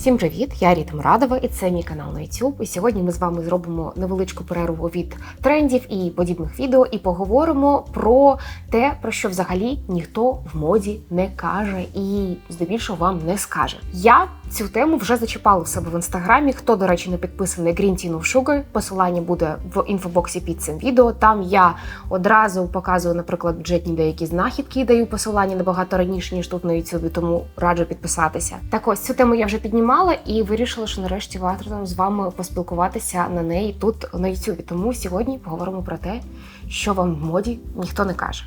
Всім привіт! Я Ріта Мурадова і це мій канал на YouTube. І сьогодні ми з вами зробимо невеличку перерву від трендів і подібних відео, і поговоримо про те, про що взагалі ніхто в моді не каже і здебільшого вам не скаже. Я цю тему вже зачіпала в себе в інстаграмі. Хто, до речі, не підписаний Green Tea Sugar, посилання буде в інфобоксі під цим відео. Там я одразу показую, наприклад, бюджетні деякі знахідки, даю посилання набагато раніше ніж тут на YouTube, тому раджу підписатися. Так ось цю тему я вже піднімала і вирішила, що нарешті варто з вами поспілкуватися на неї тут на YouTube. Тому сьогодні поговоримо про те, що вам в моді ніхто не каже.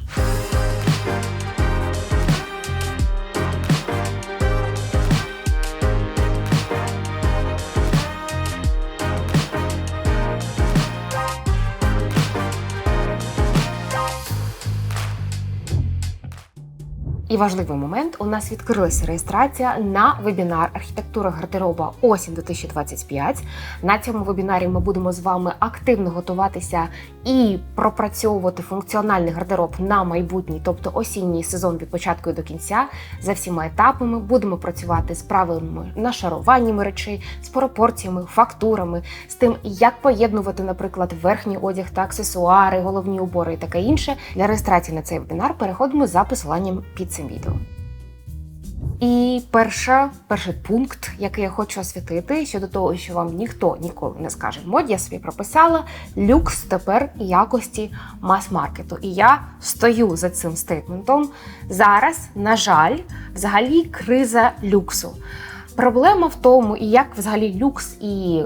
І важливий момент: у нас відкрилася реєстрація на вебінар архітектура гардероба осінь 2025. На цьому вебінарі ми будемо з вами активно готуватися і пропрацьовувати функціональний гардероб на майбутній, тобто осінній сезон від початку до кінця, за всіма етапами. Будемо працювати з правильними нашаруваннями речей, з пропорціями, фактурами, з тим, як поєднувати, наприклад, верхній одяг та аксесуари, головні убори і таке інше. Для реєстрації на цей вебінар переходимо за посиланням під цим відео. І перша, перший пункт, який я хочу освітити щодо того, що вам ніхто ніколи не скаже в моді, я собі прописала люкс тепер якості мас-маркету. І я стою за цим стейтментом. Зараз, на жаль, взагалі криза люксу. Проблема в тому, і як взагалі люкс і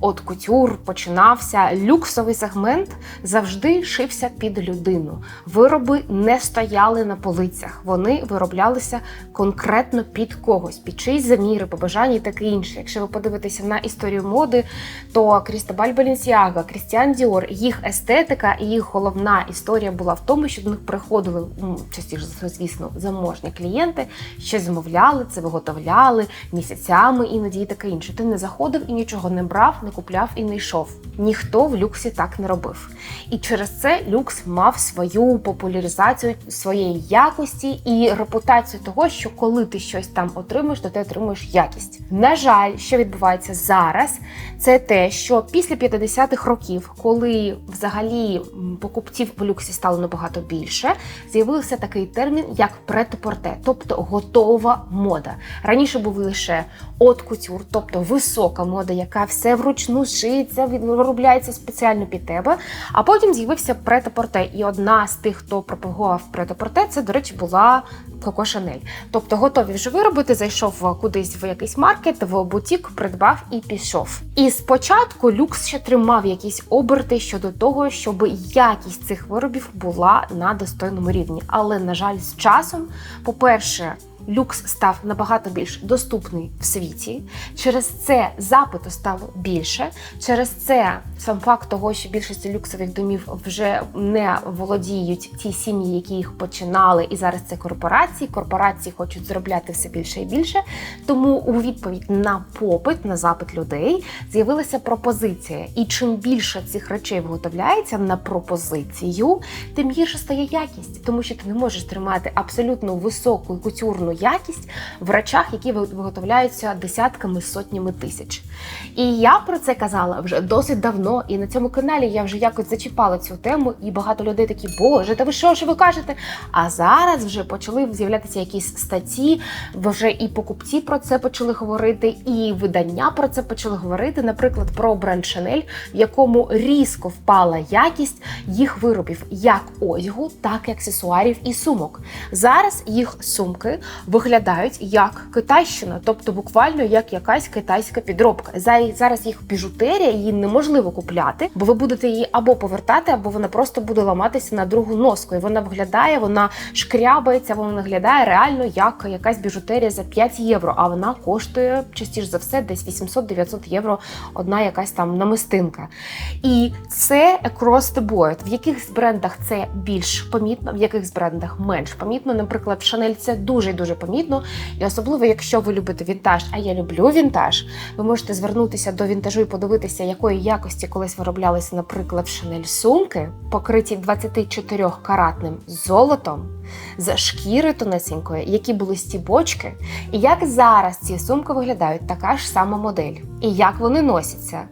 от кутюр починався. Люксовий сегмент завжди шився під людину. Вироби не стояли на полицях, вони вироблялися конкретно під когось, під чиїсь заміри, побажання і таке інше. Якщо ви подивитеся на історію моди, то Крістобаль Балінсіага, Крістіан Діор, їх естетика і їх головна історія була в тому, що до них приходили ну, частіше звісно, заможні клієнти, щось замовляли, це виготовляли місяцями, іноді і таке інше. Ти не заходив і нічого не брав не купляв і не йшов. Ніхто в люксі так не робив. І через це люкс мав свою популяризацію своєї якості і репутацію того, що коли ти щось там отримаєш, то ти отримуєш якість. На жаль, що відбувається зараз, це те, що після 50-х років, коли взагалі покупців в люксі стало набагато більше, з'явився такий термін, як претопорте, тобто готова мода. Раніше був лише от кутюр, тобто висока мода, яка все вручну шиється, виробляється спеціально під тебе. А потім з'явився претопорте. І одна з тих, хто пропагував претопорте, це, до речі, була Коко Шанель. Тобто готові вже виробити, зайшов кудись в якийсь маркет, в бутік, придбав і пішов. І спочатку люкс ще тримав якісь оберти щодо того, щоб якість цих виробів була на достойному рівні. Але, на жаль, з часом, по-перше, люкс став набагато більш доступний в світі. Через це запиту стало більше. Через це сам факт того, що більшості люксових домів вже не володіють ті сім'ї, які їх починали, і зараз це корпорації. Корпорації хочуть заробляти все більше і більше. Тому у відповідь на попит, на запит людей з'явилася пропозиція. І чим більше цих речей виготовляється на пропозицію, тим гірше стає якість, тому що ти не можеш тримати абсолютно високу кутюрну якість в речах, які виготовляються десятками сотнями тисяч. І я про це казала вже досить давно, і на цьому каналі я вже якось зачіпала цю тему, і багато людей такі, боже, та ви що, що ви кажете? А зараз вже почали з'являтися якісь статті, вже і покупці про це почали говорити, і видання про це почали говорити. Наприклад, про бренд Chanel, в якому різко впала якість їх виробів, як одягу, так і аксесуарів і сумок. Зараз їх сумки виглядають як китайщина, тобто буквально як якась китайська підробка. Зараз їх біжутерія, її неможливо купляти, бо ви будете її або повертати, або вона просто буде ламатися на другу носку. І вона виглядає, вона шкрябається, вона виглядає реально як якась біжутерія за 5 євро. А вона коштує частіше за все десь 800-900 євро. Одна якась там намистинка. І це across the board. В якихось брендах це більш помітно, в якихось брендах менш помітно. Наприклад, Chanel це дуже дуже дуже помітно. І особливо, якщо ви любите вінтаж, а я люблю вінтаж, ви можете звернутися до вінтажу і подивитися, якої якості колись вироблялися, наприклад, шинель сумки, покриті 24 каратним золотом. З шкіри тонесенької, які були стібочки, і як зараз ці сумки виглядають, така ж сама модель, і як вони носяться,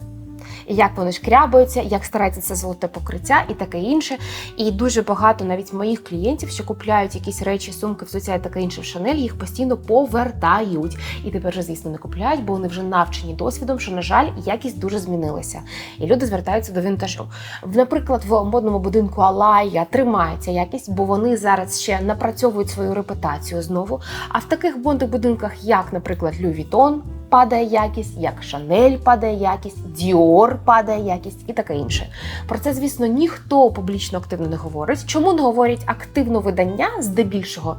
як вони шкрябаються, як старається це золоте покриття і таке інше. І дуже багато навіть моїх клієнтів, що купляють якісь речі, сумки, взуття і таке інше в Шанель, їх постійно повертають. І тепер, вже, звісно, не купляють, бо вони вже навчені досвідом, що, на жаль, якість дуже змінилася. І люди звертаються до вінтажу. Наприклад, в модному будинку Алая тримається якість, бо вони зараз ще напрацьовують свою репутацію знову. А в таких модних будинках, як, наприклад, Vuitton, падає якість, як Шанель падає якість, Діор падає якість і таке інше. Про це, звісно, ніхто публічно активно не говорить. Чому не говорять активно видання здебільшого?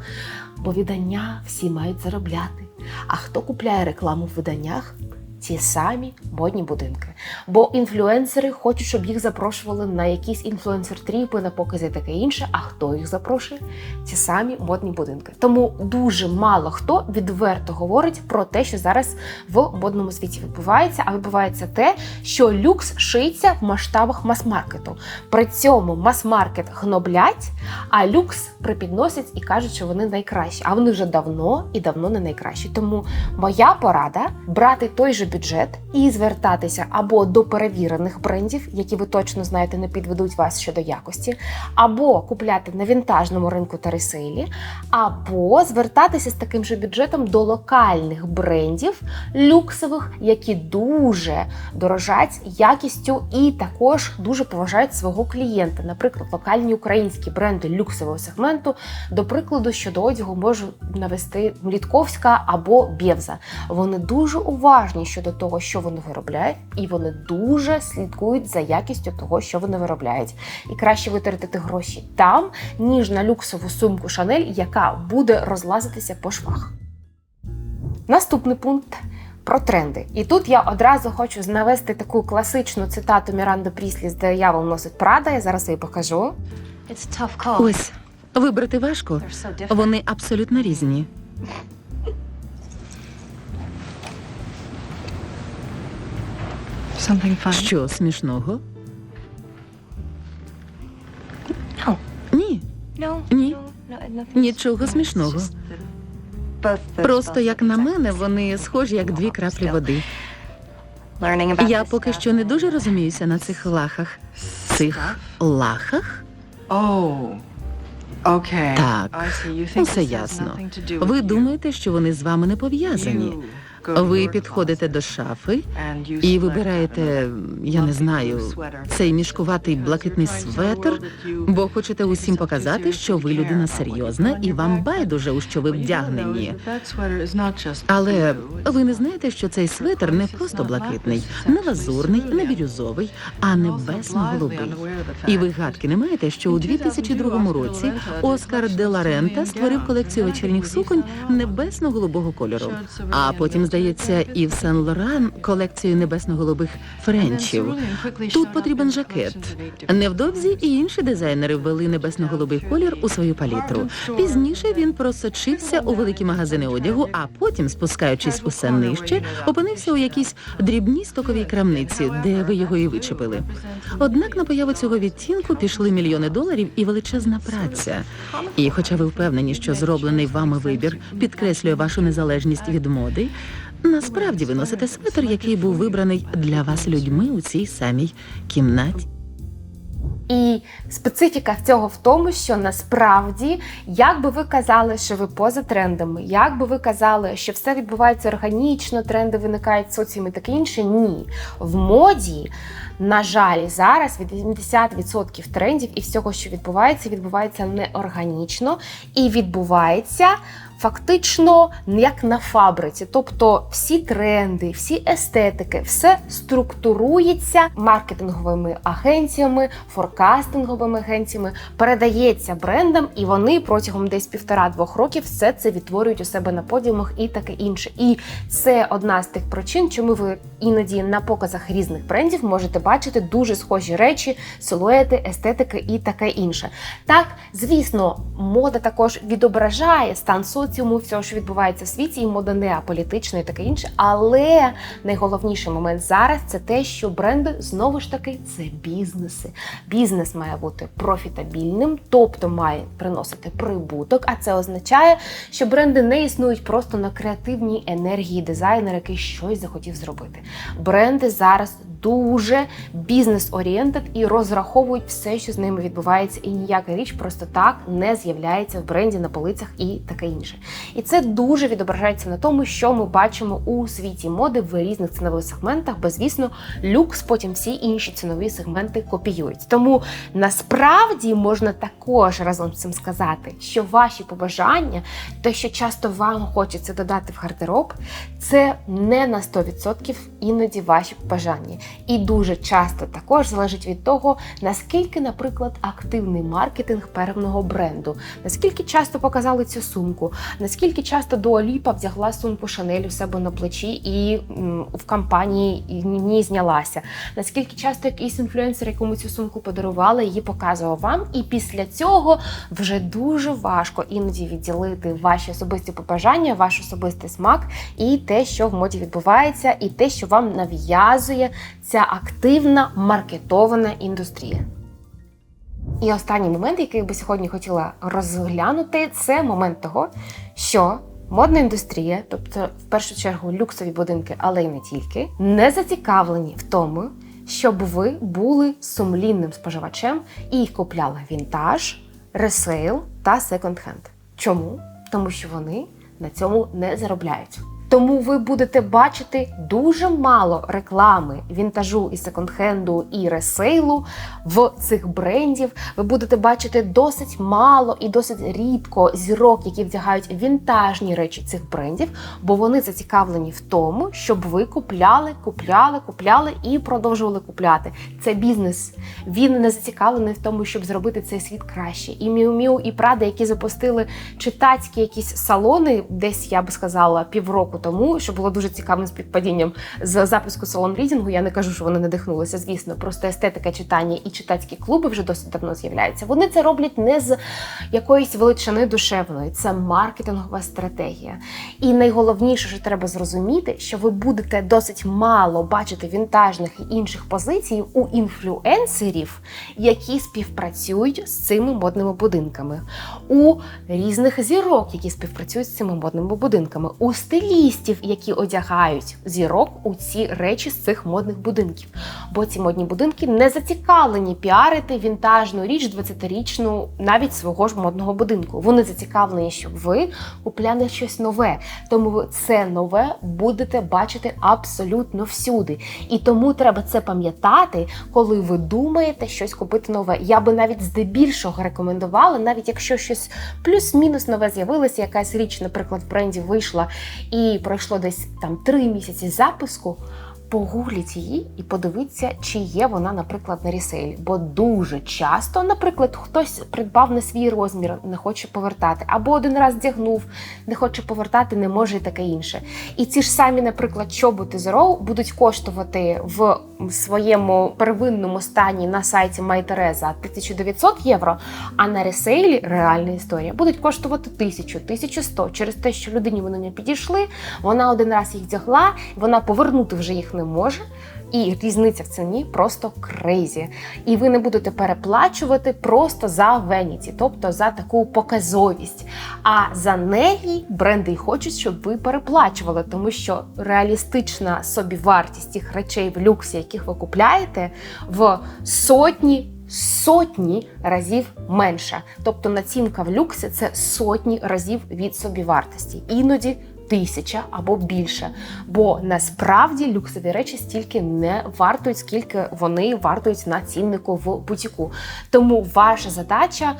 Бо видання всі мають заробляти. А хто купляє рекламу в виданнях? Ті самі модні будинки. Бо інфлюенсери хочуть, щоб їх запрошували на якісь інфлюенсер-тріпи, на покази таке інше. А хто їх запрошує? Ті самі модні будинки. Тому дуже мало хто відверто говорить про те, що зараз в модному світі відбувається. А відбувається те, що люкс шиється в масштабах мас-маркету. При цьому мас-маркет гноблять, а люкс припідносять і кажуть, що вони найкращі. А вони вже давно і давно не найкращі. Тому моя порада брати той же бюджет і звертатися або до перевірених брендів, які ви точно знаєте, не підведуть вас щодо якості, або купляти на вінтажному ринку та ресейлі, або звертатися з таким же бюджетом до локальних брендів люксових, які дуже дорожать якістю і також дуже поважають свого клієнта. Наприклад, локальні українські бренди люксового сегменту. До прикладу, щодо одягу можу навести Млітковська або Бєвза. Вони дуже уважні щодо того, що вони виробляють, і вони дуже слідкують за якістю того, що вони виробляють. І краще витратити гроші там, ніж на люксову сумку Шанель, яка буде розлазитися по швах. Наступний пункт. Про тренди. І тут я одразу хочу навести таку класичну цитату Міранди Пріслі з диявол носить Прада. Я зараз її покажу. It's a tough call. Ось вибрати важко. So. Вони абсолютно різні. Something fun. Що смішного? No. Ні, No. Ні. Нічого смішного. Просто як на мене, вони схожі як дві краплі води. Я поки що не дуже розуміюся на цих лахах. Цих лахах? Oh. Okay. Так, усе ясно. Ви думаєте, що вони з вами не пов'язані? Ви підходите до шафи і вибираєте, я не знаю, цей мішкуватий блакитний светр, бо хочете усім показати, що ви людина серйозна і вам байдуже, у що ви вдягнені. Але ви не знаєте, що цей светр не просто блакитний, не лазурний, не бірюзовий, а небесно-голубий. І ви гадки не маєте, що у 2002 році Оскар де ла Рента створив колекцію вечірніх суконь небесно-голубого кольору. А потім, здається, і в Сен Лоран колекцію небесно-голубих френчів. Тут потрібен жакет. Невдовзі і інші дизайнери ввели небесно-голубий колір у свою палітру. Пізніше він просочився у великі магазини одягу, а потім, спускаючись усе нижче, опинився у якійсь дрібній стоковій крамниці, де ви його і вичепили. Однак на появу цього відтінку пішли мільйони доларів і величезна праця. І, хоча ви впевнені, що зроблений вами вибір підкреслює вашу незалежність від моди, насправді ви носите светр, який був вибраний для вас людьми у цій самій кімнаті. І специфіка цього в тому, що насправді, як би ви казали, що ви поза трендами, як би ви казали, що все відбувається органічно, тренди виникають в соціумі, таке інше, ні. В моді, на жаль, зараз 80% трендів і всього, що відбувається, відбувається неорганічно і відбувається. Фактично, як на фабриці, тобто всі тренди, всі естетики, все структурується маркетинговими агенціями, форкастинговими агенціями, передається брендам, і вони протягом десь півтора-двох років все це відтворюють у себе на подіумах і таке інше. І це одна з тих причин, чому ви іноді на показах різних брендів можете бачити дуже схожі речі, силуети, естетики і таке інше. Так, звісно, мода також відображає стан соціуму, соціуму, всього, що відбувається в світі, і мода не аполітична і таке інше. Але найголовніший момент зараз це те, що бренди знову ж таки це бізнеси. Бізнес має бути профітабільним, тобто має приносити прибуток. А це означає, що бренди не існують просто на креативній енергії дизайнера, який щось захотів зробити. Бренди зараз дуже бізнес-орієнтед і розраховують все, що з ними відбувається, і ніяка річ просто так не з'являється в бренді на полицях і таке інше. І це дуже відображається на тому, що ми бачимо у світі моди в різних цінових сегментах, бо звісно, люкс потім всі інші цінові сегменти копіюють. Тому насправді можна також разом з цим сказати, що ваші побажання, те, що часто вам хочеться додати в гардероб, це не на 100% іноді ваші побажання. І дуже часто також залежить від того, наскільки, наприклад, активний маркетинг певного бренду, наскільки часто показали цю сумку, наскільки часто Дуаліпа взяла сумку Шанель у себе на плечі і м, в кампанії і в ній знялася, наскільки часто якийсь інфлюенсер, якому цю сумку подарували, її показував вам, і після цього вже дуже важко іноді відділити ваші особисті побажання, ваш особистий смак і те, що в моді відбувається, і те, що вам нав'язує ця активна маркетована індустрія. І останній момент, який я би сьогодні хотіла розглянути, це момент того, що модна індустрія, тобто в першу чергу люксові будинки, але й не тільки, не зацікавлені в тому, щоб ви були сумлінним споживачем і купляли вінтаж, ресейл та секонд-хенд. Чому? Тому що вони на цьому не заробляють. Тому ви будете бачити дуже мало реклами вінтажу і секонд-хенду і ресейлу в цих брендів. Ви будете бачити досить мало і досить рідко зірок, які вдягають вінтажні речі цих брендів, бо вони зацікавлені в тому, щоб ви купляли, купляли, купляли і продовжували купляти. Це бізнес. Він не зацікавлений в тому, щоб зробити цей світ краще. І Miu, і Prada, які запустили читацькі якісь салони, десь я би сказала півроку тому, що було дуже цікавим співпадінням з запуску салон рідінгу. Я не кажу, що вони надихнулися, звісно, просто естетика читання і читацькі клуби вже досить давно з'являються. Вони це роблять не з якоїсь величини душевної, це маркетингова стратегія. І найголовніше, що треба зрозуміти, що ви будете досить мало бачити вінтажних і інших позицій у інфлюенсерів, які співпрацюють з цими модними будинками, у різних зірок, які співпрацюють з цими модними будинками, у стилістів, які одягають зірок у ці речі з цих модних будинків. Бо ці модні будинки не зацікавлені піарити вінтажну річ 20-річну навіть свого ж модного будинку. Вони зацікавлені, щоб ви купляли щось нове. Тому ви це нове будете бачити абсолютно всюди. І тому треба це пам'ятати, коли ви думаєте щось купити нове. Я би навіть здебільшого рекомендувала, навіть якщо щось плюс-мінус нове з'явилося, якась річ, наприклад, в бренді вийшла і пройшло десь там три місяці запуску. Погугліть її і подивіться, чи є вона, наприклад, на ресейлі. Бо дуже часто, наприклад, хтось придбав на свій розмір, не хоче повертати, або один раз вдягнув, не хоче повертати, не може і таке інше. І ці ж самі, наприклад, чоботи Zero будуть коштувати в своєму первинному стані на сайті MyTeresa 1900 євро, а на ресейлі реальна історія будуть коштувати 1000, 1100 через те, що людині вони не підійшли. Вона один раз їх вдягла, вона повернути вже їх не може. І різниця в ціні просто крейзі. І ви не будете переплачувати просто за веніті, тобто за таку показовість. А за неї бренди й хочуть, щоб ви переплачували, тому що реалістична собівартість тих речей в люксі, яких ви купляєте, в сотні. Сотні разів менша. Тобто націнка в люксі це сотні разів від собівартості. Іноді тисяча або більше. Бо насправді люксові речі стільки не вартують, скільки вони вартують на ціннику в бутіку. Тому ваша задача.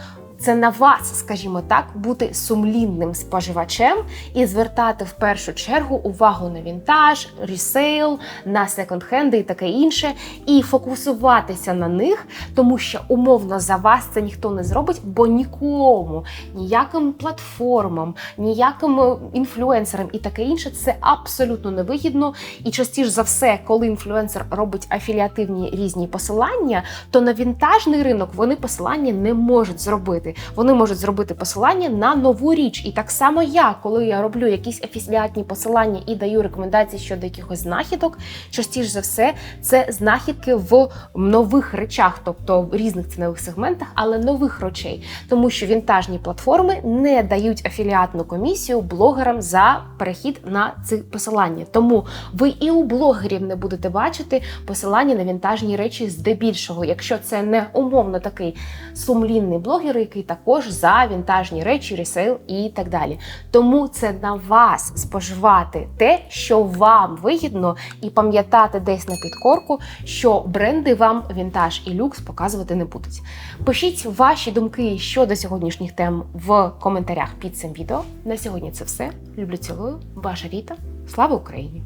Це на вас, скажімо так, бути сумлінним споживачем і звертати в першу чергу увагу на вінтаж, ресейл, на секонд-хенди і таке інше, і фокусуватися на них, тому що умовно за вас це ніхто не зробить, бо нікому, ніяким платформам, ніяким е, інфлюенсерам і таке інше це абсолютно невигідно. І частіше за все, коли інфлюенсер робить афіліативні різні посилання, то на вінтажний ринок вони посилання не можуть зробити. Вони можуть зробити посилання на нову річ. І так само я, коли я роблю якісь афіліатні посилання і даю рекомендації щодо якихось знахідок, частіше за все, це знахідки в нових речах, тобто в різних цінових сегментах, але нових речей, тому що вінтажні платформи не дають афіліатну комісію блогерам за перехід на ці посилання. Тому ви і у блогерів не будете бачити посилання на вінтажні речі здебільшого, якщо це не умовно такий сумлінний блогер, який також за вінтажні речі, ресейл і так далі. Тому це на вас споживати те, що вам вигідно, і пам'ятати десь на підкорку, що бренди вам вінтаж і люкс показувати не будуть. Пишіть ваші думки щодо сьогоднішніх тем в коментарях під цим відео. На сьогодні це все. Люблю цілую. Ваша Ріта. Слава Україні!